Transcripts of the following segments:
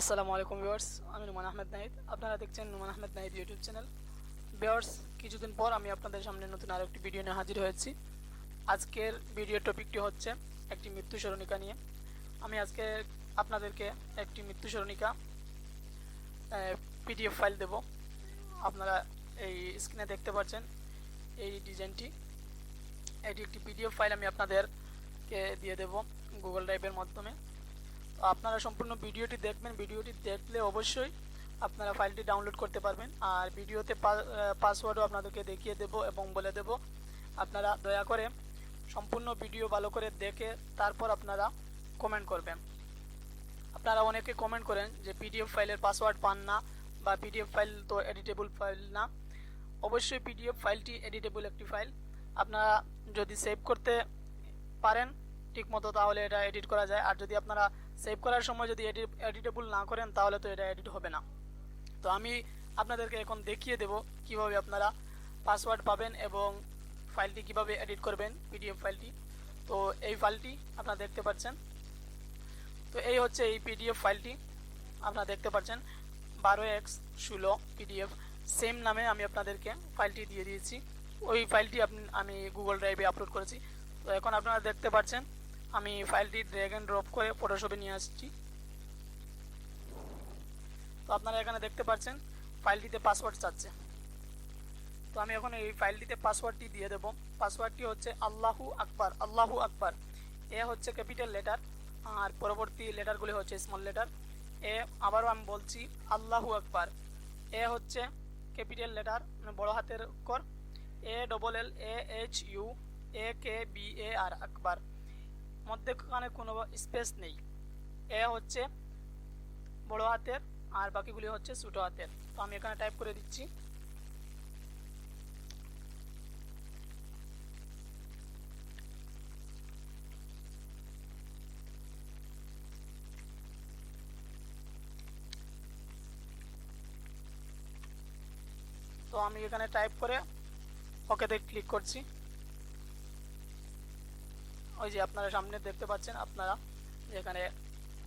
আসসালামু আলাইকুম ভিউয়ার্স, আমি নুমান আহমেদ নাহিদ আপনারা দেখছেন Numan Ahmed Nahid YouTube channel. Viewers, কিছুদিন পর আমি আপনাদের সামনে নতুন আরও একটি ভিডিও নিয়ে হাজির হয়েছি। আজকের ভিডিও টপিকটি হচ্ছে একটি মৃত্যু স্মরণিকা নিয়ে। আমি আজকে আপনাদেরকে একটি মৃত্যু স্মরণিকা পিডিএফ ফাইল দেব। আপনারা এই স্ক্রিনে দেখতে পাচ্ছেন এই ডিজাইনটি। এটি একটি পিডিএফ ফাইল আমি আপনাদেরকে দিয়ে দেব গুগল ড্রাইভের মাধ্যমে। আপনারা সম্পূর্ণ ভিডিওটি দেখবেন, ভিডিওটি দেখলে অবশ্যই আপনারা ফাইলটি ডাউনলোড করতে পারবেন। আর ভিডিওতে পাসওয়ার্ডও আপনাদেরকে দেখিয়ে দেব এবং বলে দেব। আপনারা দয়া করে সম্পূর্ণ ভিডিও ভালো করে দেখে তারপর আপনারা কমেন্ট করবেন। আপনারা অনেকে কমেন্ট করেন যে পিডিএফ ফাইলের পাসওয়ার্ড পান না বা পিডিএফ ফাইল তো এডিটেবল ফাইল না। অবশ্যই পিডিএফ ফাইলটি এডিটেবল একটি ফাইল। আপনারা যদি সেভ করতে পারেন ঠিকমতো তাহলে এটা এডিট করা যায়। আর যদি আপনারা সেভ করার সময় যদি এডিট এডিটেবল না করেন, তাহলে তো এটা এডিট হবে না। তো আমি আপনাদেরকে এখন দেখিয়ে দেব কীভাবে আপনারা পাসওয়ার্ড পাবেন এবং ফাইলটি কীভাবে এডিট করবেন পিডিএফ ফাইলটি। তো এই ফাইলটি আপনারা দেখতে পাচ্ছেন। তো এই হচ্ছে এই পিডিএফ ফাইলটি। আপনারা দেখতে পাচ্ছেন, বারো এক্স ষোলো পিডিএফ সেম নামে আমি আপনাদেরকে ফাইলটি দিয়ে দিয়েছি। ওই ফাইলটি আপনি, আমি গুগল ড্রাইভে আপলোড করেছি। তো এখন আপনারা দেখতে পাচ্ছেন আমি ফাইলটি ড্র্যাগ অ্যান্ড ড্রপ করে ফটোশপে নিয়ে আসছি। তো আপনারা এখানে দেখতে পাচ্ছেন ফাইলটিতে পাসওয়ার্ড চাচ্ছে। তো আমি এখন এই ফাইলটিতে পাসওয়ার্ডটি দিয়ে দেবো। পাসওয়ার্ডটি হচ্ছে আল্লাহু আকবার আল্লাহু আকবার। এ হচ্ছে ক্যাপিটাল লেটার আর পরবর্তী লেটারগুলি হচ্ছে স্মল লেটার এ আবারও আমি বলছি, আল্লাহু আকবার। এ হচ্ছে ক্যাপিটাল লেটার মানে বড় হাতের কর। A double L A H U A K B A R আকবার। মধ্যেখানে কোনো স্পেস নেই। এ হচ্ছে বড় হাতের আর বাকিগুলি হচ্ছে ছোটো হাতের। তো আমি এখানে টাইপ করে দিচ্ছি। তো আমি এখানে টাইপ করে ওকেতে ক্লিক করছি। ওই যে আপনারা সামনে দেখতে পাচ্ছেন, আপনারা এখানে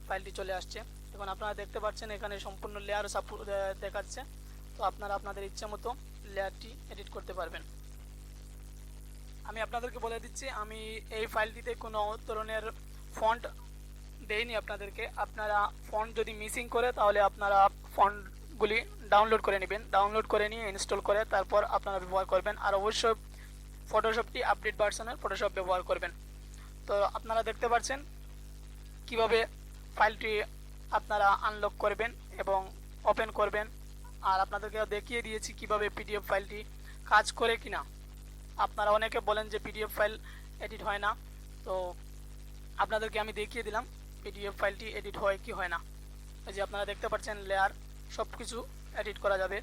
ফাইলটি চলে আসছে। এখন আপনারা দেখতে পাচ্ছেন এখানে সম্পূর্ণ লেয়ার সাপোর্ট দেখাচ্ছে। তো আপনারা আপনাদের ইচ্ছে মতো লেয়ারটি এডিট করতে পারবেন। আমি আপনাদেরকে বলে দিচ্ছি, আমি এই ফাইলটিতে কোনো ধরনের ফন্ট দেইনি আপনাদেরকে। আপনারা ফন্ট যদি মিসিং করে, তাহলে আপনারা ফন্টগুলি ডাউনলোড করে নেবেন। ডাউনলোড করে নিয়ে ইনস্টল করে তারপর আপনারা ব্যবহার করবেন। আর অবশ্যই ফটোশপটি আপডেট ভার্সনের ফটোশপ ব্যবহার করবেন। তো আপনারা দেখতে পাচ্ছেন কীভাবে ফাইলটি আপনারা আনলক করবেন এবং ওপেন করবেন। আর আপনাদেরকে দেখিয়ে দিয়েছি কীভাবে পিডিএফ ফাইলটি কাজ করে কিনা। আপনারা অনেকে বলেন যে পিডিএফ ফাইল এডিট হয় না। তো আপনাদেরকে আমি দেখিয়ে দিলাম পিডিএফ ফাইলটি এডিট হয় কি হয় না। এই যে আপনারা দেখতে পাচ্ছেন লেয়ার সব কিছু এডিট করা যাবে।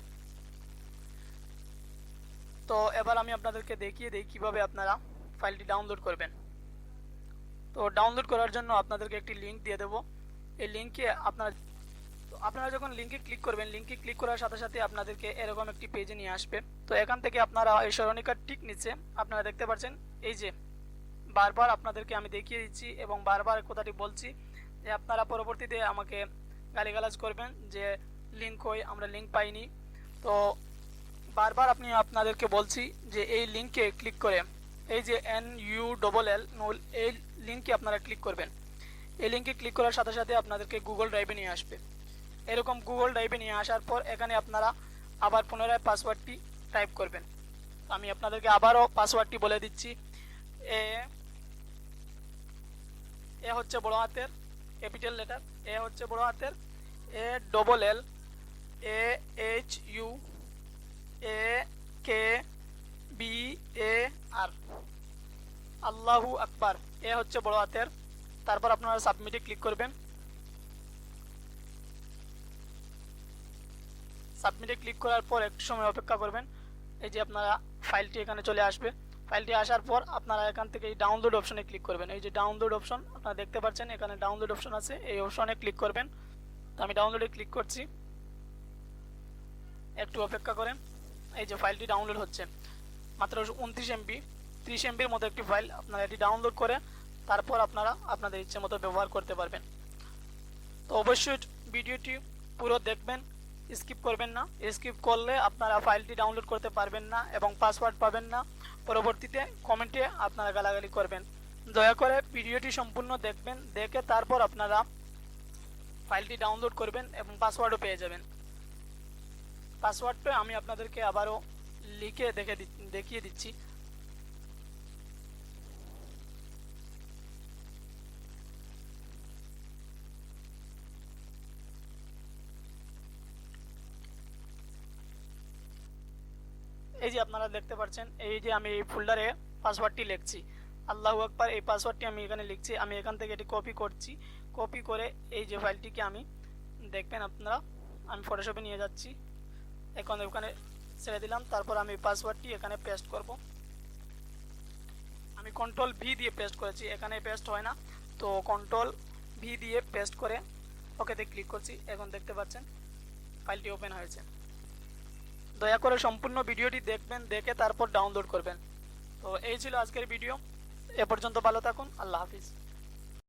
তো এবার আমি আপনাদেরকে দেখিয়ে দিই কীভাবে আপনারা ফাইলটি ডাউনলোড করবেন। তো ডাউনলোড করার জন্য আপনাদেরকে একটি লিঙ্ক দিয়ে দেবো। এই লিঙ্কে আপনার, আপনারা যখন লিঙ্কে ক্লিক করবেন লিঙ্কে ক্লিক করার সাথে সাথে আপনাদেরকে এরকম একটি পেজে নিয়ে আসবে। তো এখান থেকে আপনারা এই স্মরণিকার ঠিক নিচে আপনারা দেখতে পাচ্ছেন, এই যে বারবার আপনাদেরকে আমি দেখিয়ে দিচ্ছি এবং বারবার কথাটি বলছি যে আপনারা পরবর্তীতে আমাকে গালিগালাজ করবেন যে লিঙ্ক হই আমরা লিঙ্ক পাইনি। তো বারবার আপনি আপনাদেরকে বলছি যে এই লিঙ্কে ক্লিক করে এই যে N U double L null এই লিঙ্কে আপনারা ক্লিক করবেন। এই লিঙ্কে ক্লিক করার সাথে সাথে আপনাদেরকে গুগল ড্রাইভে নিয়ে আসবে। এরকম গুগল ড্রাইভে নিয়ে আসার পর এখানে আপনারা আবার পুনরায় পাসওয়ার্ডটি টাইপ করবেন। আমি আপনাদেরকে আবারও পাসওয়ার্ডটি বলে দিচ্ছি। এ এ হচ্ছে বড় হাতের ক্যাপিটাল লেটার এ হচ্ছে বড় হাতের, A double L A H U A K B A R আল্লাহু আকবার। এ হচ্ছে বড় হাতের। তারপর আপনারা সাবমিটে ক্লিক করবেন। সাবমিটে ক্লিক করার পর একটু সময় অপেক্ষা করবেন। এই যে আপনারা ফাইলটি এখানে চলে আসবে। ফাইলটি আসার পর আপনারা এখান থেকে এই ডাউনলোড অপশনে ক্লিক করবেন। এই যে ডাউনলোড অপশন আপনারা দেখতে পাচ্ছেন এখানে ডাউনলোড অপশন আছে। এই অপশনে ক্লিক করবেন। তো আমি ডাউনলোডে ক্লিক করছি। একটু অপেক্ষা করেন। এই যে ফাইলটি ডাউনলোড হচ্ছে। মাত্র উনত্রিশ এমবি ত্রিশ এমবির মতো একটি ফাইল আপনারা এটি ডাউনলোড করে তারপর আপনারা আপনাদের ইচ্ছে মতো ব্যবহার করতে পারবেন। তো অবশ্যই ভিডিওটি পুরো দেখবেন স্কিপ করবেন না। স্কিপ করলে আপনারা ফাইলটি ডাউনলোড করতে পারবেন না এবং পাসওয়ার্ড পাবেন না। পরবর্তীতে কমেন্টে আপনারা গালাগালি করবেন। দয়া করে ভিডিওটি সম্পূর্ণ দেখবেন, দেখে তারপর আপনারা ফাইলটি ডাউনলোড করবেন এবং পাসওয়ার্ডও পেয়ে যাবেন। পাসওয়ার্ডটা আমি আপনাদেরকে আবারও লিখে দেখে দি- দেখিয়ে দিচ্ছি। এই যে আপনারা দেখতে পাচ্ছেন, এই যে আমি এই ফোল্ডারে পাসওয়ার্ডটি লিখছি। আল্লাহু আকবার, এই পাসওয়ার্ডটি আমি এখানে লিখছি। আমি এখান থেকে এটি কপি করছি। কপি করে এই যে ফাইলটিকে আমি দেখবেন আপনারা, আমি ফটোশপে নিয়ে যাচ্ছি। এখন ওখানে ছেড়ে দিলাম। তারপর আমি পাসওয়ার্ডটি এখানে পেস্ট করব। আমি কন্ট্রোল ভি দিয়ে পেস্ট করেছি। এখানে পেস্ট হয় না। তো কন্ট্রোল ভি দিয়ে পেস্ট করে ওকেতে ক্লিক করছি। এখন দেখতে পাচ্ছেন ফাইলটি ওপেন হয়েছে। দয়া করে সম্পূর্ণ ভিডিওটি দেখবেন, দেখে তারপর ডাউনলোড করবেন। তো এই ছিল আজকের ভিডিও এ পর্যন্ত ভালো থাকুন। আল্লাহ হাফিজ।